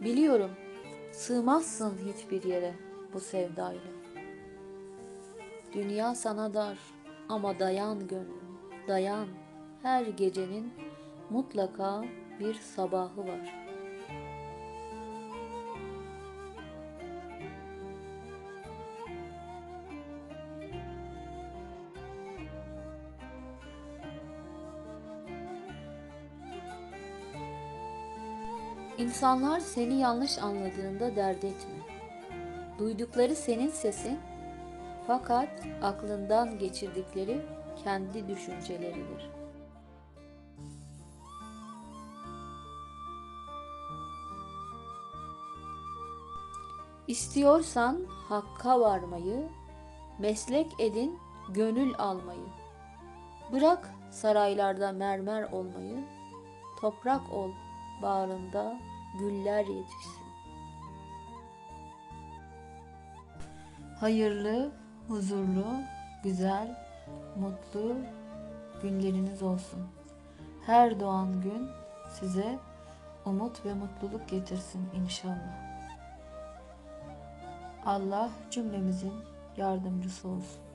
Biliyorum sığmazsın hiçbir yere bu sevdayla. Dünya sana dar ama dayan gönlüm, dayan. Her gecenin mutlaka bir sabahı var. İnsanlar seni yanlış anladığında dert etme. Duydukları senin sesin fakat aklından geçirdikleri kendi düşünceleridir. İstiyorsan hakka varmayı, meslek edin gönül almayı. Bırak saraylarda mermer olmayı, toprak ol bağrında güller yetişsin. Hayırlı, huzurlu, güzel, mutlu günleriniz olsun. Her doğan gün size umut ve mutluluk getirsin inşallah. Allah cümlemizin yardımcısı olsun.